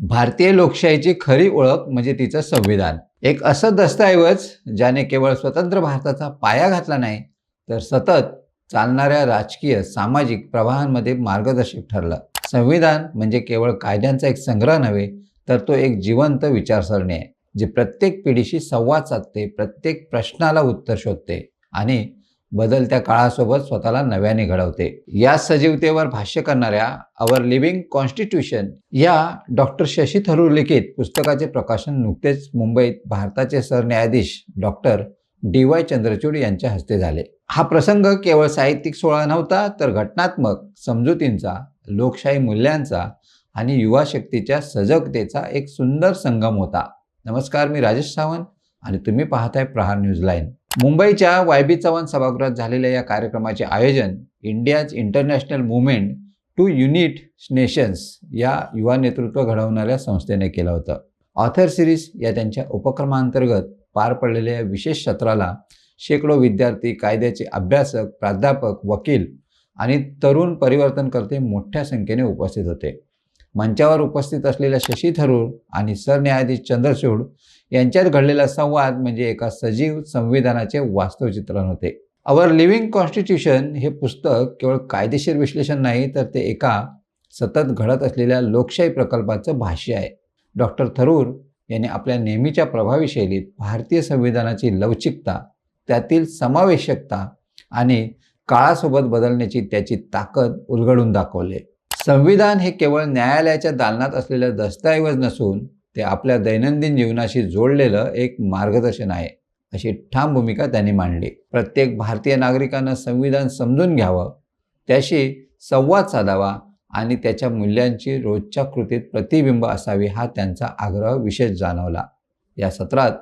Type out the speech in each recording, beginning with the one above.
भारतीय लोकशाहीची खरी ओळख म्हणजे तिचं संविधान. एक असं दस्तऐवज ज्याने केवळ स्वतंत्र भारताचा पाया घातला नाही तर सतत चालणाऱ्या राजकीय सामाजिक प्रवाहांमध्ये मार्गदर्शक ठरलं. संविधान म्हणजे केवळ कायद्यांचा एक संग्रह नव्हे तर तो एक जिवंत विचारसरणी आहे जे प्रत्येक पिढीशी संवाद साधते प्रत्येक प्रश्नाला उत्तर शोधते आणि बदलत्या काळासोबत स्वतःला नव्याने घडवते. या सजीवतेवर भाष्य करणाऱ्या अवर लिव्हिंग कॉन्स्टिट्यूशन या डॉक्टर शशी थरूर लिखित पुस्तकाचे प्रकाशन नुकतेच मुंबईत भारताचे सरन्यायाधीश डॉक्टर डी वाय चंद्रचूड यांच्या हस्ते झाले. हा प्रसंग केवळ साहित्यिक सोहळा नव्हता तर घटनात्मक समजुतींचा लोकशाही मूल्यांचा आणि युवा शक्तीच्या सजगतेचा एक सुंदर संगम होता. नमस्कार मी राजेश सावंत आणि तुम्ही पाहताय प्रहार न्यूज लाईन. मुंबईच्या वाय बी चव्हाण सभागृहात झालेल्या या कार्यक्रमाचे आयोजन India's international movement to unite nations या युवा नेतृत्व घडवणाऱ्या संस्थेने केलं होतं. ऑथर सिरीज या त्यांच्या उपक्रमांतर्गत पार पडलेल्या या विशेष सत्राला शेकडो विद्यार्थी कायद्याचे अभ्यासक प्राध्यापक वकील आणि तरुण परिवर्तनकर्ते मोठ्या संख्येने उपस्थित होते. मंचावर उपस्थित असलेल्या शशी थरूर आणि सरन्यायाधीश चंद्रचूड यांच्यात घडलेला संवाद म्हणजे एका सजीव संविधानाचे वास्तव चित्रण होते. अवर लिव्हिंग कॉन्स्टिट्यूशन हे पुस्तक केवळ कायदेशीर विश्लेषण नाही तर ते एका सतत घडत असलेल्या लोकशाही प्रकल्पाचं भाष्य आहे. डॉक्टर थरूर यांनी आपल्या नेहमीच्या प्रभावी शैलीत भारतीय संविधानाची लवचिकता त्यातील समावेशकता आणि काळासोबत बदलण्याची त्याची ताकद उलगडून दाखवले. संविधान हे केवळ न्यायालयाच्या दालनात असलेलं दस्तऐवज नसून ते आपल्या दैनंदिन जीवनाशी जोडलेलं एक मार्गदर्शन आहे अशी ठाम भूमिका त्यांनी मांडली. प्रत्येक भारतीय नागरिकानं संविधान समजून घ्यावं त्याशी संवाद साधावा आणि त्याच्या मूल्यांची रोजच्या कृतीत प्रतिबिंब असावी हा त्यांचा आग्रह विशेष जाणवला. या सत्रात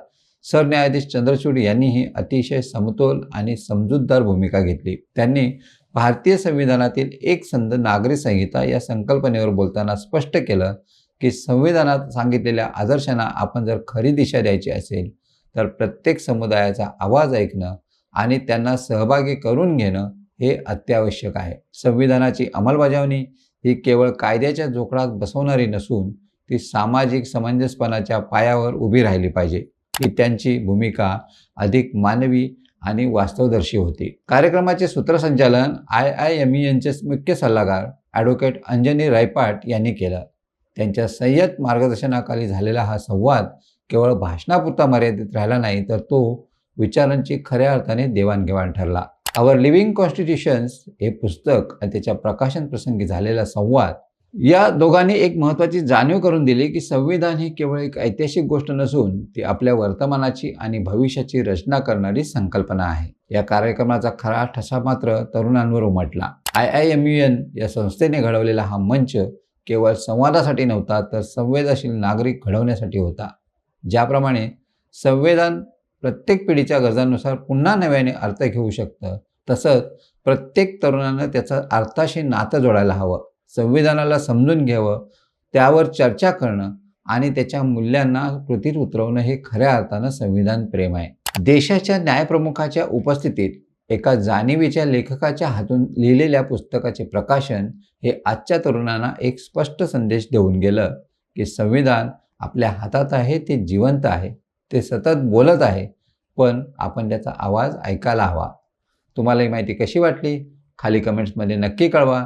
सरन्यायाधीश चंद्रचूड यांनीही अतिशय समतोल आणि समजूतदार भूमिका घेतली. त्यांनी भारतीय संविधानातील एक संद नागरी संहिता या संकल्पनेवर बोलताना स्पष्ट केलं की संविधानात सांगितलेल्या आदर्शांना आपण जर खरी दिशा द्यायची असेल तर प्रत्येक समुदायाचा आवाज ऐकणं आणि त्यांना सहभागी करून घेणं हे अत्यावश्यक आहे. संविधानाची अंमलबजावणी ही केवळ कायद्याच्या जोखडात बसवणारी नसून ती सामाजिक समंजसपणाच्या पायावर उभी राहिली पाहिजे. ही त्यांची भूमिका अधिक मानवी आणि वास्तवदर्शी होती. कार्यक्रमाचे सूत्रसंचालन आय आय एम ई यांचे मुख्य सल्लागार ॲडव्होकेट अंजनी रायपाट यांनी केलं. त्यांच्या संयत मार्गदर्शनाखाली झालेला हा संवाद केवळ भाषणापुरता मर्यादित राहिला नाही तर तो विचारांची खऱ्या अर्थाने देवाणघेवाण ठरला. आवर लिव्हिंग कॉन्स्टिट्यूशन्स हे पुस्तक आणि त्याच्या प्रकाशन प्रसंगी झालेला संवाद या दोघांनी एक महत्त्वाची जाणीव करून दिली की संविधान ही केवळ एक ऐतिहासिक गोष्ट नसून ती आपल्या वर्तमानाची आणि भविष्याची रचना करणारी संकल्पना आहे. या कार्यक्रमाचा खरा ठसा मात्र तरुणांवर उमटला. I I M U N या संस्थेने घडवलेला हा मंच केवळ संवादासाठी नव्हता तर संवेदनशील नागरिक घडवण्यासाठी होता. ज्याप्रमाणे संविधान प्रत्येक पिढीच्या गरजांनुसार पुन्हा नव्याने अर्थ घेऊ शकतं तसंच प्रत्येक तरुणानं त्याचं अर्थाशी नातं जोडायला हवं. संविधानाला समजून घ्यावं त्यावर चर्चा करणं आणि त्याच्या मूल्यांना कृतीत उतरवणं हे खऱ्या अर्थानं संविधान प्रेम आहे. देशाच्या न्यायप्रमुखाच्या उपस्थितीत एका जाणीवीच्या लेखकाच्या हातून लिहिलेल्या पुस्तकाचे प्रकाशन हे आजच्या तरुणांना एक स्पष्ट संदेश देऊन गेलं की संविधान आपल्या हातात आहे ते जिवंत आहे ते सतत बोलत आहे पण आपण त्याचा आवाज ऐकायला हवा. तुम्हाला ही माहिती कशी वाटली? खाली कमेंट्समध्ये नक्की कळवा.